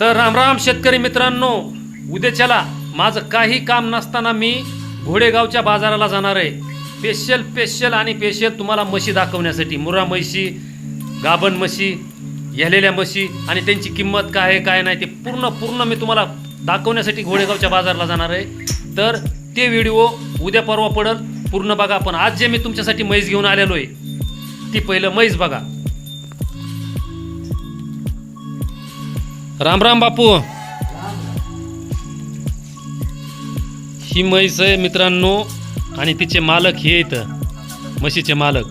तर रामराम शेतकरी मित्रांनो उद्याच्याला माझं काही काम नसताना मी घोडेगावच्या बाजाराला जाणार आहे. स्पेशल स्पेशल आणि स्पेशल तुम्हाला म्हशी दाखवण्यासाठी. मुरा म्हशी गाभण म्हशी ह्यालेल्या म्हशी आणि त्यांची किंमत काय आहे काय नाही ते पूर्ण पूर्ण मी तुम्हाला दाखवण्यासाठी घोडेगावच्या बाजाराला जाणार आहे. तर ते व्हिडिओ उद्या परवा पडल. पूर्ण बघा पण आज जे मी तुमच्यासाठी म्हैस घेऊन आलेलो आहे ती पहिलं म्हैस बघा. राम राम बापू. ही म्हैस आहे मित्रांनो आणि तिचे मालक हे इथं म्हशीचे मालक.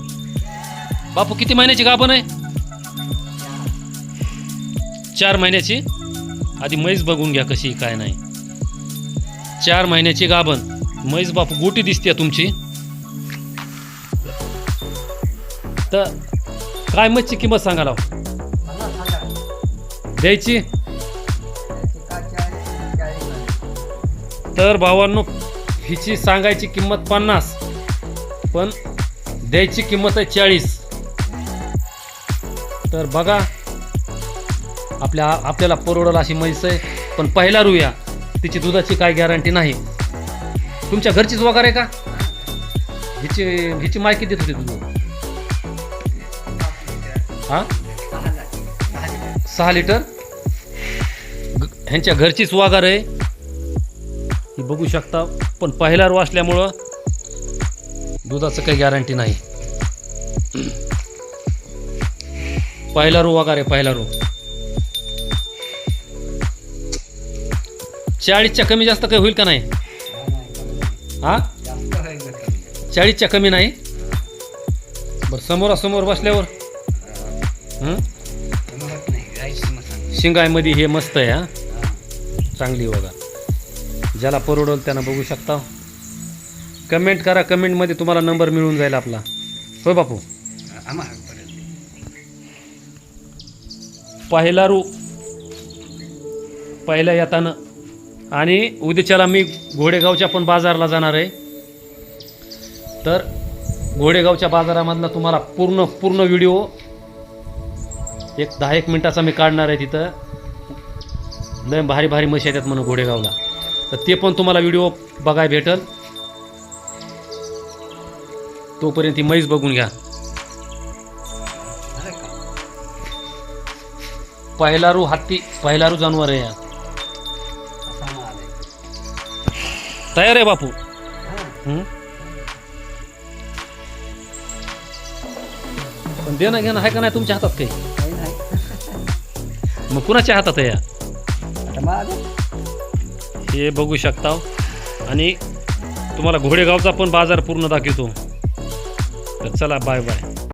बापू किती महिन्याची गाभण आहे? चार महिन्याची? आधी म्हैस बघून घ्या कशी काय नाही. चार महिन्याची गाभण. म्हैस बापू गोटी दिसते तुमची. तर काय म्हशीची किंमत सांगा. लाव द्यायची? तर भावांनो हिची सांगायची किंमत पन्नास पण द्यायची किंमत आहे चाळीस. तर बघा आपल्या आपल्याला परवडल अशी म्हैस आहे पण पहिला रुया तिची दुधाची काय गॅरंटी नाही. तुमच्या घरचीच वगैरे आहे का? हिची हिची माहिती देत होती तुम्ही हा? सहा लिटर? ह्यांच्या घरचीच वागार आहे. ही बघू शकता पण पहिला रो असल्यामुळं दुधाचं काही गॅरंटी नाही. पहिला रो वगैरे पहिला रो चाळीसच्या कमी जास्त काही होईल का नाही? हा? चाळीसच्या कमी नाही? बरं समोरासमोर बसल्यावर? शिंगायमध्ये हे मस्त आहे हा. चांगली बघा. ज्याला परवडेल त्यांना बघू शकता. कमेंट करा कमेंटमध्ये तुम्हाला नंबर मिळून जाईल आपला. होय बापू? पहिला रू पहिल्या येताना. आणि उद्याच्याला मी घोडेगावच्या पण बाजारला जाणार आहे. तर घोडेगावच्या बाजारामधला तुम्हाला पूर्ण पूर्ण व्हिडिओ एक दहा एक मिनिटाचा मी काढणार आहे तिथं. लय भारी भारी मशा येतात म्हणून घोडेगावला. तर ते पण तुम्हाला व्हिडिओ बघाय भेटल. तोपर्यंत ती म्हैस बघून घ्या. पहिलारू हत्ती पहिलारू जानवर आहे या तयार आहे बापू? पण देणं घेणं आहे का नाही तुमच्या हातात काही? मग कुणाच्या हातात आहे या? हे बघू शकता. आणि तुम्हाला घोडेगावचा पण बाजार पूर्ण दाखवतो. तर चला बाय बाय